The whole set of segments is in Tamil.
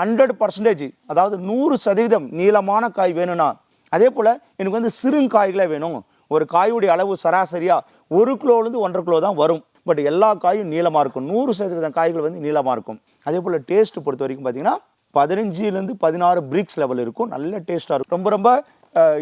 ஹண்ட்ரட் பர்சன்டேஜ் அதாவது நூறு சதவீதம் நீளமான காய் வேணும்னா அதே போல் எனக்கு வந்து சிறுங்காய்களே வேணும். ஒரு காயுடைய அளவு சராசரியாக ஒரு கிலோலேருந்து ஒன்றரை கிலோ தான் வரும். பட் எல்லா காயும் நீளமாக இருக்கும். நூறு சதவீதம் காய்கள் வந்து நீளமாக இருக்கும். அதே போல் டேஸ்ட்டு பொறுத்த வரைக்கும் பார்த்தீங்கன்னா பதினஞ்சுலேருந்து பதினாறு பிரிக்ஸ் லெவல் இருக்கும். நல்ல டேஸ்ட்டாக இருக்கும். ரொம்ப ரொம்ப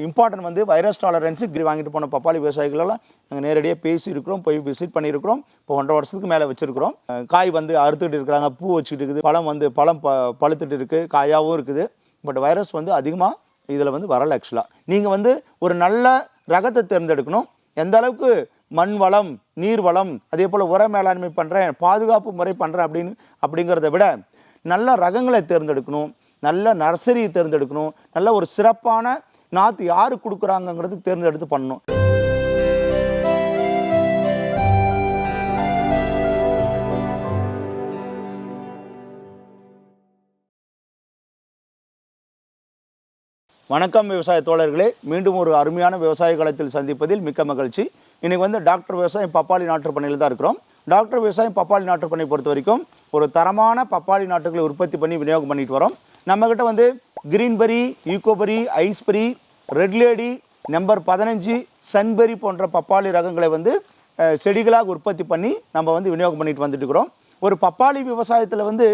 இம்பார்ட்டன்ட் வந்து வைரஸ் டாலரன்ஸு வாங்கிட்டு போன பப்பாளி விவசாயிகளெல்லாம் நாங்கள் நேரடியாக பேசியிருக்கிறோம் போய் விசிட் பண்ணியிருக்கிறோம். இப்போ ஒன்றரை வருஷத்துக்கு மேலே வச்சுருக்கிறோம். காய் வந்து அறுத்துட்டு இருக்கிறாங்க பூ வச்சுட்டு இருக்குது பழம் வந்து பழம் ப பழுத்துட்டு இருக்குது காயாகவும் இருக்குது. பட் வைரஸ் வந்து அதிகமாக இதில் வந்து வரல ஆக்சுவலாக நீங்கள் வந்து ஒரு நல்ல ரகத்தை தேர்ந்தெடுக்கணும். எந்த அளவுக்கு மண் வளம் நீர் வளம் அதே போல் உர மேலாண்மை பண்ணுறேன் பாதுகாப்பு முறை பண்ணுறேன் அப்படின்னு அப்படிங்கிறத விட நல்ல ரகங்களை தேர்ந்தெடுக்கணும். நல்ல நர்சரியை தேர்ந்தெடுக்கணும். நல்ல ஒரு சிறப்பான நாற்று யாரு கொடுக்குறாங்கங்கிறது தேர்ந்தெடுத்து பண்ணணும். வணக்கம் விவசாய தோழர்களே. மீண்டும் ஒரு அருமையான விவசாய களத்தில் சந்திப்பதில் மிக்க மகிழ்ச்சி. இன்றைக்கி வந்து டாக்டர் விவசாயம் பப்பாளி நாற்று பண்ணையில் தான் இருக்கிறோம். டாக்டர் விவசாயம் பப்பாளி நாற்று பண்ணை பொறுத்த வரைக்கும் ஒரு தரமான பப்பாளி நாட்டுகளை உற்பத்தி பண்ணி விநியோகம் பண்ணிட்டு வரோம். நம்மக்கிட்ட வந்து Greenberry Ecoberry Iceberry Red Lady number பதினஞ்சு சன்பெரி போன்ற பப்பாளி ரகங்களை வந்து செடிகளாக உற்பத்தி பண்ணி நம்ம வந்து விநியோகம் பண்ணிட்டு வந்துட்டு இருக்கிறோம். ஒரு பப்பாளி விவசாயத்தில் வந்து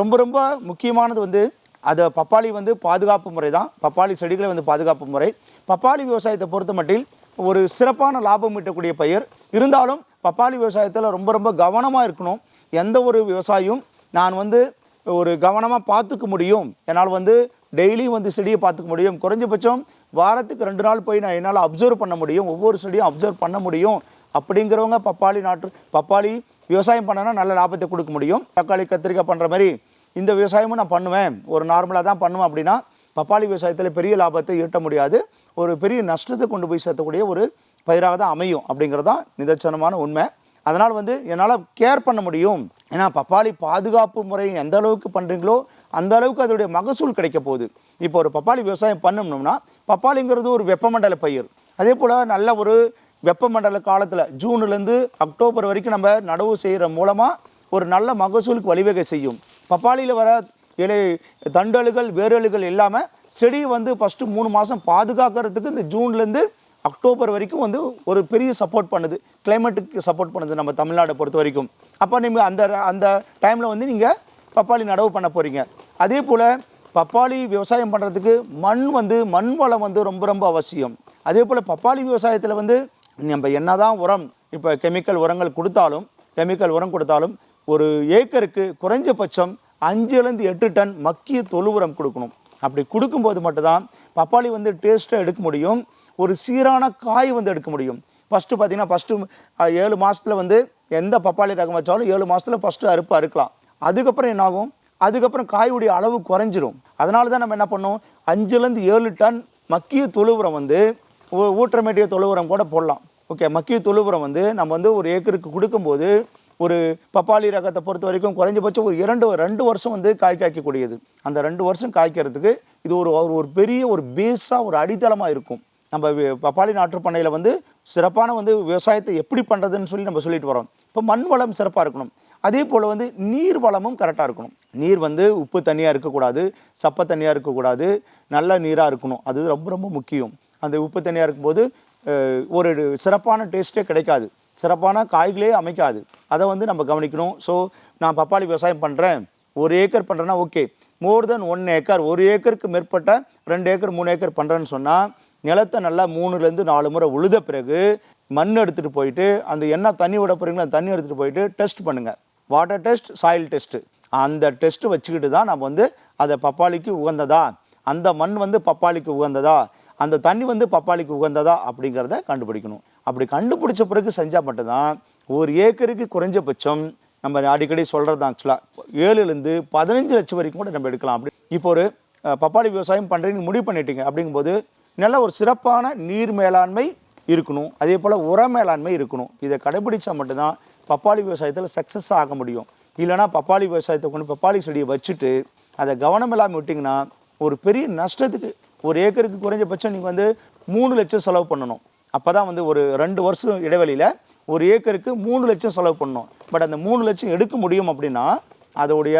ரொம்ப ரொம்ப முக்கியமானது வந்து அது பப்பாளி வந்து பாதுகாப்பு முறை தான். பப்பாளி செடிகளை வந்து பாதுகாப்பு முறை. பப்பாளி விவசாயத்தை பொறுத்த மட்டில் ஒரு சிறப்பான லாபம் ஈட்டக்கூடிய பயிர். இருந்தாலும் பப்பாளி விவசாயத்தில் ரொம்ப ரொம்ப கவனமாக இருக்கணும். எந்த ஒரு விவசாயியும் நான் வந்து ஒரு கவனமாக பார்த்துக்க முடியும். என்னால் வந்து டெய்லியும் வந்து செடியை பார்த்துக்க முடியும். குறைஞ்சபட்சம் வாரத்துக்கு ரெண்டு நாள் போய் நான் என்னால் அப்சர்வ் பண்ண முடியும். ஒவ்வொரு செடியும் அப்சர்வ் பண்ண முடியும். அப்படிங்கிறவங்க பப்பாளி நாட்டு பப்பாளி விவசாயம் பண்ணனா நல்ல லாபத்தை கொடுக்க முடியும். தக்காளி கத்திரிக்காய் பண்ணுற மாதிரி இந்த விவசாயமும் நான் பண்ணுவேன். ஒரு நார்மலாக தான் பண்ணுவேன் அப்படின்னா பப்பாளி விவசாயத்தில் பெரிய லாபத்தை ஈட்ட முடியாது. ஒரு பெரிய நஷ்டத்தை கொண்டு போய் சேர்த்தக்கூடிய ஒரு பயிராக தான் அமையும் அப்படிங்கிறது தான் நிதர்சனமான உண்மை. அதனால் வந்து என்னால் கேர் பண்ண முடியும். ஏன்னா பப்பாளி பாதுகாப்பு முறையை எந்த அளவுக்கு பண்ணுறீங்களோ அந்த அளவுக்கு அதோடைய மகசூல் கிடைக்க போகுது. இப்போ ஒரு பப்பாளி விவசாயம் பண்ணணும்னா பப்பாளிங்கிறது ஒரு வெப்பமண்டல பயிர். அதே போல் நல்ல ஒரு வெப்பமண்டல காலத்தில் ஜூன்லேருந்து அக்டோபர் வரைக்கும் நம்ம நடவு செய்கிற மூலமாக ஒரு நல்ல மகசூலுக்கு வழிவகை செய்யும். பப்பாளியில் வர இலை தண்டலுகள் வேரலுகள் இல்லாமல் செடியை வந்து ஃபஸ்ட்டு மூணு மாதம் பாதுகாக்கிறதுக்கு இந்த ஜூன்லேருந்து அக்டோபர் வரைக்கும் வந்து ஒரு பெரிய சப்போர்ட் பண்ணுது. கிளைமேட்டுக்கு சப்போர்ட் பண்ணுது நம்ம தமிழ்நாடை பொறுத்த வரைக்கும். அப்போ நீங்கள் அந்த அந்த டைமில் வந்து நீங்கள் பப்பாளி நடவு பண்ண போகிறீங்க அதே போல் பப்பாளி விவசாயம் பண்ணுறதுக்கு மண் வந்து மண் வளம் வந்து ரொம்ப ரொம்ப அவசியம். அதே போல் பப்பாளி விவசாயத்தில் வந்து நம்ம என்னதான் உரம் இப்போ கெமிக்கல் உரங்கள் கொடுத்தாலும் கெமிக்கல் உரம் கொடுத்தாலும் ஒரு ஏக்கருக்கு குறைஞ்சபட்சம் அஞ்சுலேருந்து எட்டு டன் மக்கிய தொழு உரம் கொடுக்கணும். அப்படி கொடுக்கும்போது மட்டும்தான் பப்பாளி வந்து டேஸ்ட்டாக எடுக்க முடியும். ஒரு சீரான காய் வந்து எடுக்க முடியும். ஃபஸ்ட்டு பார்த்தீங்கன்னா ஃபஸ்ட்டு ஏழு மாதத்தில் வந்து எந்த பப்பாளி ரகம் வச்சாலும் ஏழு மாதத்தில் ஃபஸ்ட்டு அறுப்பு அறுக்கலாம். அதுக்கப்புறம் என்னாகும்? அதுக்கப்புறம் காயுடைய அளவு குறைஞ்சிரும். அதனால தான் நம்ம என்ன பண்ணோம் அஞ்சுலேருந்து ஏழு டன் மக்கிய தொழு உரம் வந்து ஊற்றமேட்டிய ஊட்டமேட்டிய தொழு உரம் கூட போடலாம். ஓகே மக்கிய தொழு உரம் வந்து நம்ம வந்து ஒரு ஏக்கருக்கு கொடுக்கும்போது ஒரு பப்பாளி ரகத்தை பொறுத்த வரைக்கும் குறைஞ்சபட்சம் ஒரு இரண்டு ரெண்டு வருஷம் வந்து காய் காய்க்கக்கூடியது. அந்த ரெண்டு வருஷம் காய்க்கிறதுக்கு இது ஒரு- ஒரு பெரிய ஒரு பேஸாக ஒரு அடித்தளமாக இருக்கும். நம்ம பப்பாளி நாற்று பண்ணையில் வந்து சிறப்பான வந்து விவசாயத்தை எப்படி பண்ணுறதுன்னு சொல்லி நம்ம சொல்லிட்டு வரோம் இப்போ மண் வளம் சிறப்பாக இருக்கணும். அதே போல் வந்து நீர் வளமும் கரெக்டாக இருக்கணும். நீர் வந்து உப்பு தண்ணியாக இருக்கக்கூடாது சப்பை தண்ணியாக இருக்கக்கூடாது நல்ல நீராக இருக்கணும். அது ரொம்ப ரொம்ப முக்கியம். அந்த உப்பு தண்ணியாக இருக்கும்போது ஒரு சிறப்பான டேஸ்ட்டே கிடைக்காது. சிறப்பான காய்களே அமைக்காது. அதை வந்து நம்ம கவனிக்கணும். ஸோ நான் பப்பாளி விவசாயம் பண்ணுறேன் ஒரு ஏக்கர் பண்ணுறேன்னா okay. More than one acre. ஒரு ஏக்கருக்கு மேற்பட்ட ரெண்டு ஏக்கர் மூணு ஏக்கர் பண்ணுறேன்னு சொன்னால் நிலத்தை நல்லா மூணுலேருந்து நாலு முறை உழுத பிறகு மண் எடுத்துகிட்டு போயிட்டு அந்த என்ன தண்ணி விட போகிறீங்களோ அந்த தண்ணி எடுத்துகிட்டு போயிட்டு டெஸ்ட் பண்ணுங்கள் வாட்டர் டெஸ்ட் சாயில் டெஸ்ட்டு அந்த டெஸ்ட்டு வச்சுக்கிட்டு தான் நம்ம வந்து அதை பப்பாளிக்கு உகந்ததா? அந்த மண் வந்து பப்பாளிக்கு உகந்ததா? அந்த தண்ணி வந்து பப்பாளிக்கு உகந்ததா? அப்படிங்கிறத கண்டுபிடிக்கணும். அப்படி கண்டுபிடிச்ச பிறகு செஞ்சால் மட்டும்தான் ஒரு ஏக்கருக்கு குறைஞ்சபட்சம் நம்ம அடிக்கடி சொல்கிறது தான் ஆக்சுவலாக ஏழுலேருந்து பதினஞ்சு லட்சம் வரைக்கும் கூட நம்ம எடுக்கலாம். அப்படி இப்போ ஒரு பப்பாளி விவசாயம் பண்ணுறீங்கன்னு முடிவு பண்ணிட்டீங்க அப்படிங்கும்போது நல்ல ஒரு சிறப்பான நீர் மேலாண்மை இருக்கணும். அதே போல் உர மேலாண்மை இருக்கணும். இதை கடைபிடிச்சா மட்டும்தான் பப்பாளி விவசாயத்தில் சக்ஸஸ் ஆக முடியும். இல்லைன்னா பப்பாளி விவசாயத்தை கொண்டு பப்பாளி செடியை வச்சுட்டு அதை கவனம் இல்லாமல் விட்டிங்கன்னா ஒரு பெரிய நஷ்டத்துக்கு ஒரு ஏக்கருக்கு குறைஞ்சபட்சம் நீங்கள் வந்து மூணு லட்சம் செலவு பண்ணணும். அப்போ தான் வந்து ஒரு ரெண்டு வருஷம் இடைவெளியில் ஒரு ஏக்கருக்கு மூணு லட்சம் செலவு பண்ணணும். பட் அந்த மூணு லட்சம் எடுக்க முடியும் அப்படின்னா அதோடைய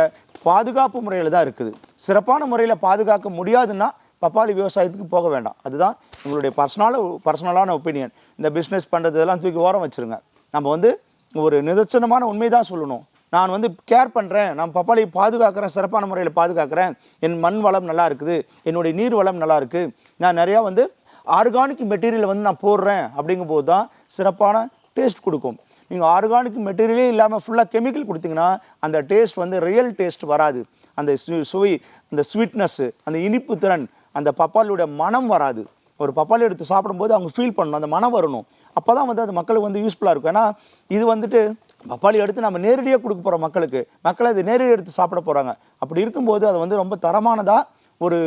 பாதுகாப்பு முறையில் தான் இருக்குது. சிறப்பான முறையில் பாதுகாக்க முடியாதுன்னா பப்பாளி விவசாயத்துக்கு போக வேண்டாம். அதுதான் உங்களுடைய பர்சனல் பர்சனலான ஒப்பீனியன் இந்த பிஸ்னஸ் பண்ணுறது இதெல்லாம் தூக்கி ஓரம் வச்சுருங்க. நம்ம வந்து ஒரு நிதர்சனமான உண்மை தான் சொல்லணும். நான் வந்து கேர் பண்ணுறேன் நான் பப்பாளி பாதுகாக்கிறேன். சிறப்பான முறையில் பாதுகாக்கிறேன். என் மண் வளம் நல்லா இருக்குது. என்னுடைய நீர் வளம் நல்லா இருக்குது நான் நிறையா வந்து ஆர்கானிக் மெட்டீரியல் வந்து நான் போடுறேன் அப்படிங்கும்போது தான் சிறப்பான டேஸ்ட் கொடுக்கும். நீங்கள் ஆர்கானிக் மெட்டீரியலே இல்லாமல் ஃபுல்லாக கெமிக்கல் கொடுத்தீங்கன்னா அந்த டேஸ்ட் வந்து ரியல் டேஸ்ட் வராது. அந்த சுவை அந்த ஸ்வீட்னஸ்ஸு அந்த இனிப்பு திறன் அந்த பப்பாளியோட மனம் வராது. ஒரு பப்பாளி எடுத்து சாப்பிடும்போது அவங்க ஃபீல் பண்ணணும். அந்த மனம் வரணும். அப்போ தான் வந்து அது மக்களுக்கு வந்து யூஸ்ஃபுல்லாக இருக்கும். ஏன்னா இது வந்துட்டு பப்பாளி எடுத்து நம்ம நேரடியாக கொடுக்க போகிறோம் மக்களுக்கு மக்கள் அது நேரடியாக எடுத்து சாப்பிட போகிறாங்க அப்படி இருக்கும்போது அது வந்து ரொம்ப தரமானதாக ஒரு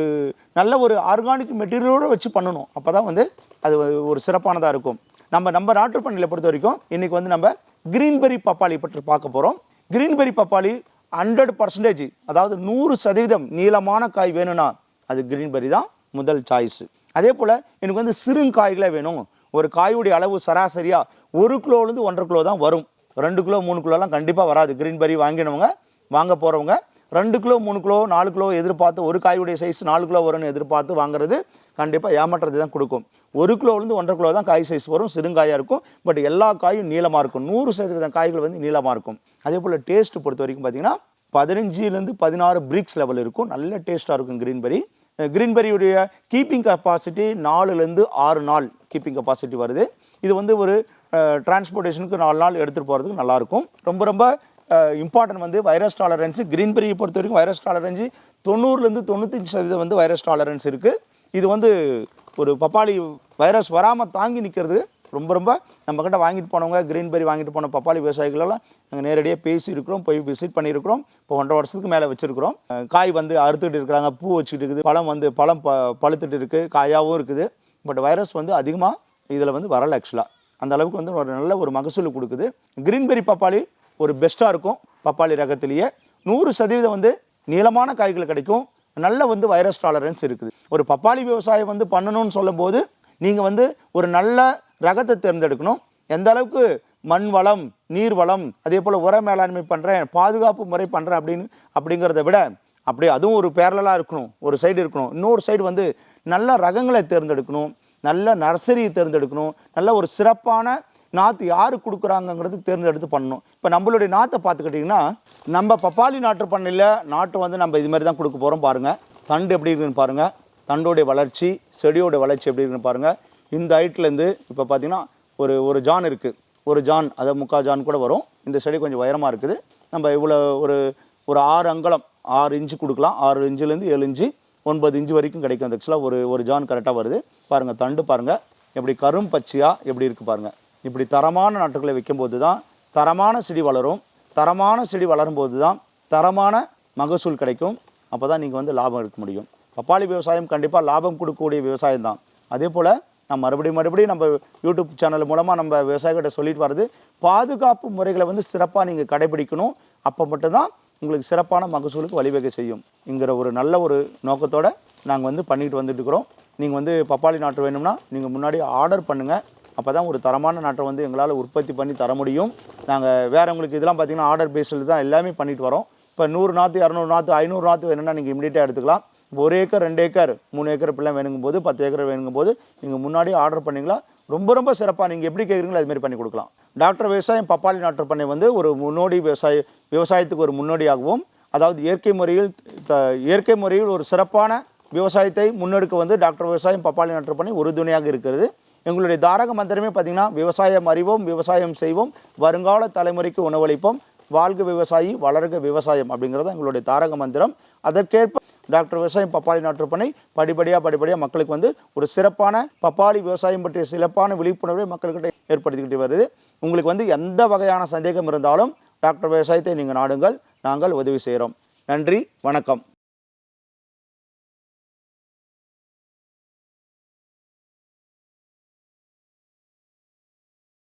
நல்ல ஒரு ஆர்கானிக் மெட்டீரியலோடு வச்சு பண்ணணும். அப்போ தான் வந்து அது ஒரு சிறப்பானதாக இருக்கும். நம்ம நம்ம நாட்டு பண்ணையில் பொறுத்த வரைக்கும் இன்றைக்கி வந்து நம்ம கிரீன்பெரி பப்பாளி பற்றி பார்க்க போகிறோம் கிரீன்பெரி பப்பாளி ஹண்ட்ரட் பர்சன்டேஜ் அதாவது நூறு சதவீதம் நீளமான காய் வேணும்னா அது கிரீன்பெரி தான் முதல் சாய்ஸு அதே போல் எனக்கு வந்து சிறுங்காய்களே வேணும். ஒரு காயுடைய அளவு சராசரியாக ஒரு கிலோலேருந்து ஒன்றரை கிலோ தான் வரும். ரெண்டு கிலோ மூணு கிலோலாம் கண்டிப்பாக வராது. கிரீன்பெரி வாங்கினவங்க வாங்க போகிறவங்க ரெண்டு கிலோ மூணு கிலோ நாலு கிலோ எதிர்பார்த்து ஒரு காயுடைய சைஸ் நாலு கிலோ வரும்னு எதிர்பார்த்து வாங்குறது கண்டிப்பாக ஏமாற்றத்தை தான் கொடுக்கும். ஒரு கிலோலேருந்து ஒன்றரை கிலோ தான் காய் சைஸ் வரும் சிறுங்காயாக இருக்கும். பட் எல்லா காயும் நீளமாக இருக்கும். நூறு சதவீதம் காய்கள் வந்து நீளமாக இருக்கும். அதே போல் டேஸ்ட்டு பொறுத்த வரைக்கும் பார்த்தீங்கன்னா பதினஞ்சுலேருந்து பதினாறு பிரிக்ஸ் லெவல் இருக்கும். நல்ல டேஸ்ட்டாக இருக்கும் கிரீன்பெரி கிரீன்பெரியுடைய கீப்பிங் கெப்பாசிட்டி நாலுலேருந்து ஆறு நாள் கீப்பிங் கெப்பாசிட்டி வருது. இது வந்து ஒரு டிரான்ஸ்போர்ட்டேஷனுக்கு நாலு நாள் எடுத்துகிட்டு போகிறதுக்கு நல்லாயிருக்கும். ரொம்ப ரொம்ப இம்பார்ட்டன்ட் வந்து வைரஸ் டாலரன்ஸ் கிரீன்பெரியை பொறுத்த வரைக்கும் வைரஸ் டாலரன்ஸ் தொண்ணூறுலேருந்து தொண்ணூத்தஞ்சு சதவீதம் வந்து வைரஸ் டாலரன்ஸ் இருக்குது இது வந்து ஒரு பப்பாளி வைரஸ் வராமல் தாங்கி நிற்கிறது ரொம்ப ரொம்ப நம்மக்கிட்ட வாங்கிட்டு போனவங்க கிரீன்பெரி வாங்கிட்டு போன பப்பாளி விவசாயிகளெல்லாம் நாங்கள் நேரடியாக பேசி இருக்கிறோம் போய் விசிட் பண்ணியிருக்கிறோம். இப்போ ஒன்றரை வருஷத்துக்கு மேலே வச்சுருக்கிறோம். காய் வந்து அறுத்துட்டு இருக்கிறாங்க பூ வச்சுட்டு இருக்குது பழம் வந்து பழம் ப பழுத்துட்டு இருக்குது காயாகவும் இருக்குது. பட் வைரஸ் வந்து அதிகமாக இதில் வந்து வரல ஆக்சுவலாக அந்த அளவுக்கு வந்து ஒரு நல்ல ஒரு மகசூல் கொடுக்குது. கிரீன்பெரி பப்பாளி ஒரு பெஸ்ட்டாக இருக்கும் பப்பாளி ரகத்திலேயே. நூறு சதவீதம் வந்து நீளமான காய்கள் கிடைக்கும் நல்ல வந்து வைரஸ் டாலரன்ஸ் இருக்குது. ஒரு பப்பாளி விவசாயம் வந்து பண்ணணும்னு சொல்லும்போது நீங்கள் வந்து ஒரு நல்ல ரகத்தை தேர்ந்தெடுக்கணும். எந்த அளவுக்கு மண் வளம் நீர் வளம் அதே போல் உர மேலாண்மை பண்ணுறேன் பாதுகாப்பு முறை பண்ணுறேன் அப்படின்னு அப்படிங்கிறத விட அப்படியே அதுவும் ஒரு பேரலாக இருக்கணும். ஒரு சைடு இருக்கணும். இன்னொரு சைடு வந்து நல்ல ரகங்களை தேர்ந்தெடுக்கணும். நல்ல நர்சரியை தேர்ந்தெடுக்கணும். நல்ல ஒரு சிறப்பான நாற்று யார் கொடுக்குறாங்கங்கிறது தேர்ந்தெடுத்து பண்ணணும். இப்போ நம்மளுடைய நாற்றை பார்த்துக்கிட்டிங்கன்னா நம்ம பப்பாளி நாற்று பண்ணையில் நாட்டு வந்து நம்ம இது மாதிரி தான் கொடுக்க போகிறோம் பாருங்கள் தண்டு எப்படி இருக்குன்னு பாருங்கள் தண்டோடைய வளர்ச்சி செடியோட வளர்ச்சி எப்படி இருக்குன்னு பாருங்கள் இந்த ஹைட்லேருந்து இப்போ பார்த்தீங்கன்னா ஒரு ஒரு ஜான் இருக்குது ஒரு ஜான் அதை முக்கால் ஜான் கூட வரும். இந்த செடி கொஞ்சம் உயரமாக இருக்குது. நம்ம இவ்வளோ ஒரு ஒரு ஆறு அங்கலம் ஆறு இன்ச்சு கொடுக்கலாம். ஆறு இன்ச்சுலேருந்து ஏழு இன்ச்சு ஒன்பது இன்ச்சு வரைக்கும் கிடைக்கும். அந்த ஆக்சுவலாக ஒரு ஒரு ஜான் கரெக்டாக வருது. பாருங்கள் தண்டு பாருங்கள் எப்படி கரும் பச்சையாக எப்படி இருக்குது பாருங்கள் இப்படி தரமான நாட்டுகளை வைக்கும்போது தான் தரமான செடி வளரும். தரமான செடி வளரும்போது தான் தரமான மகசூல் கிடைக்கும். அப்போ தான் நீங்கள் வந்து லாபம் எடுக்க முடியும். பப்பாளி விவசாயம் கண்டிப்பாக லாபம் கொடுக்கக்கூடிய விவசாயம் தான். அதே போல் நான் மறுபடியும் மறுபடியும் நம்ம யூடியூப் சேனல் மூலமாக நம்ம விவசாயிகிட்ட சொல்லிட்டு வர்றது பாதுகாப்பு முறைகளை வந்து சிறப்பாக நீங்கள் கடைபிடிக்கணும். அப்போ மட்டும்தான் உங்களுக்கு சிறப்பான மகசூலுக்கு வழிவகை செய்யும். என்கிற ஒரு நல்ல ஒரு நோக்கத்தோடு நாங்கள் வந்து பண்ணிக்கிட்டு வந்துட்டு இருக்கிறோம். நீங்கள் வந்து பப்பாளி நாற்று வேணும்னா நீங்கள் முன்னாடி ஆர்டர் பண்ணுங்கள் அப்போ தான் ஒரு தரமான நாட்டை வந்து எங்களால் உற்பத்தி பண்ணி தர முடியும். நாங்கள் வேறவங்களுக்கு இதெல்லாம் பார்த்தீங்கன்னா ஆர்டர் பேஸில் தான் எல்லாமே பண்ணிட்டு வரோம். இப்போ நூறு நாற்று இரநூறு நாற்று ஐநூறு நாற்று வேணும்னா நீங்கள் இமீடியட்டாக எடுத்துக்கலாம். ஒரு ஏக்கர் ரெண்டு ஏக்கர் மூணு ஏக்கர் இப்படிலாம் வேணுங்கும் போது பத்து ஏக்கர் வேணுங்கும் போது நீங்கள் முன்னாடி ஆர்டர் பண்ணிங்களா? ரொம்ப ரொம்ப சிறப்பாக நீங்கள் எப்படி கேட்குறீங்களோ அதுமாரி பண்ணி கொடுக்கலாம். டாக்டர் விவசாயம் பப்பாளி நாட்டு பண்ணை வந்து ஒரு முன்னோடி விவசாய விவசாயத்துக்கு ஒரு முன்னோடியாகவும் அதாவது இயற்கை முறையில் த- இயற்கை முறையில் ஒரு சிறப்பான விவசாயத்தை முன்னெடுக்க வந்து டாக்டர் விவசாயம் பப்பாளி நாட்டு பண்ணை உறுதுணையாக இருக்கிறது. எங்களுடைய தாரக மந்திரமே பார்த்திங்கன்னா விவசாயம் அறிவோம் விவசாயம் செய்வோம் வருங்கால தலைமுறைக்கு உணவளிப்போம். வாழ்க விவசாயி வளர்க விவசாயம் அப்படிங்கிறது எங்களுடைய தாரக மந்திரம். அதற்கேற்ப டாக்டர் விவசாயம் பப்பாளி நாற்றுப்பனை படிப்படியாக படிப்படியாக மக்களுக்கு வந்து ஒரு சிறப்பான பப்பாளி விவசாயம் பற்றிய சிறப்பான விழிப்புணர்வை மக்கள்கிட்ட ஏற்படுத்திக்கிட்டு வருது. உங்களுக்கு வந்து எந்த வகையான சந்தேகம் இருந்தாலும் டாக்டர் விவசாயத்தை நீங்கள் நாடுங்கள். நாங்கள் உதவி செய்கிறோம் நன்றி வணக்கம்.